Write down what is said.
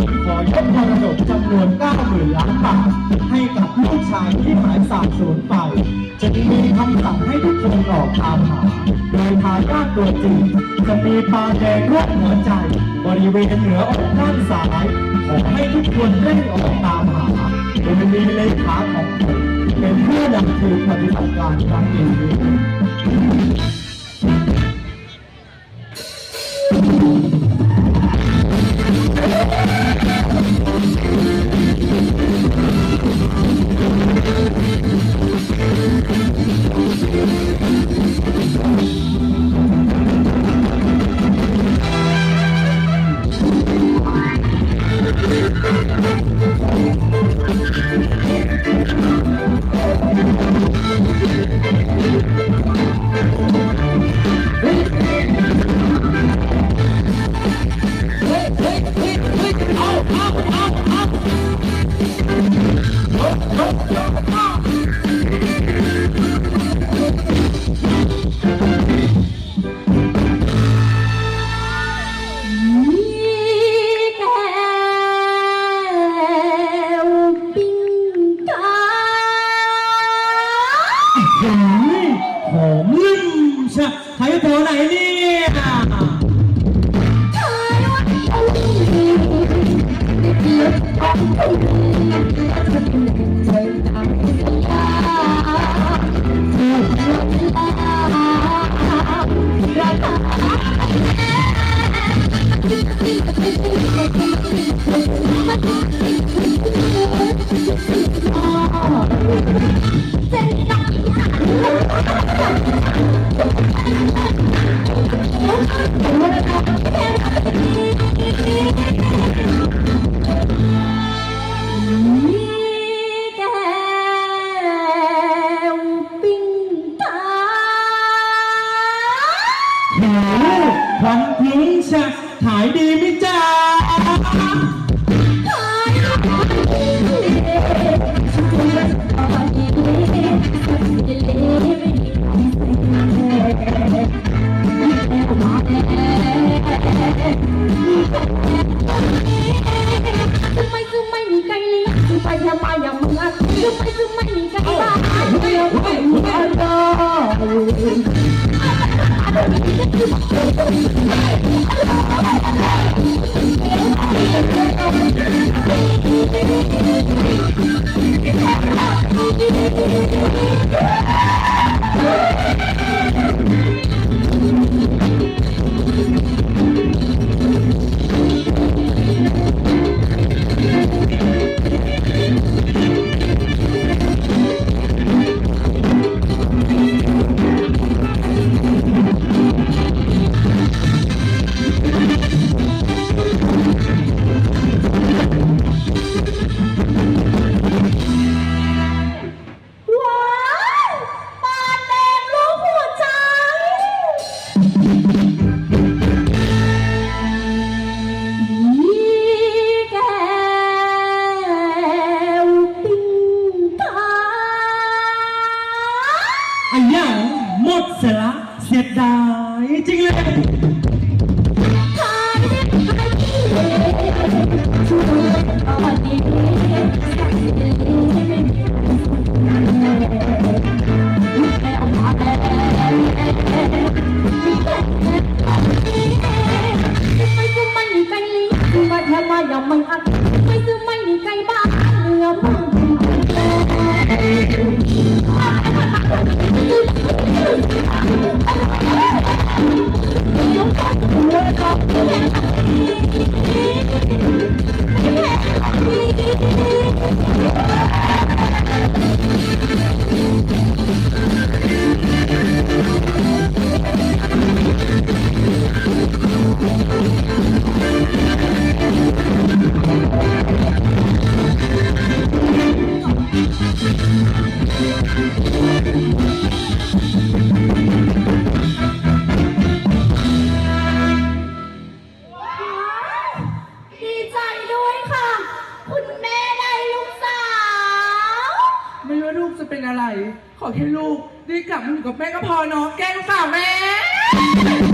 มขอยกมรดกจำนวน90,000ล้านบาทให้กับลูกชายที่หายสาบสูญไปจะมีคำสั่งให้ทุกคนออกตามหา โดยทายาทตัวจริงจะมีปาแดงรูปหัวใจ บริเวณเหนืออกด้านซ้ายขอให้ทุกคนเร่งออกตามหาโดยมีเลขาของผมเป็นผู้นำทีมปฏิบัติการครั้งนี้ แถวไหนเนี่ยเทยวันนี้เลือดของ มีแก้วปิ้งกาโหควันทิ้งชะขายดีไหมจ๊ะ I'm gonna get you. อันยังหมดสละเสียดายจริงเลย อะไร ขอแค่ลูกได้กลับมาอยู่กับแม่ก็พอเนาะแกล้งสาวแม่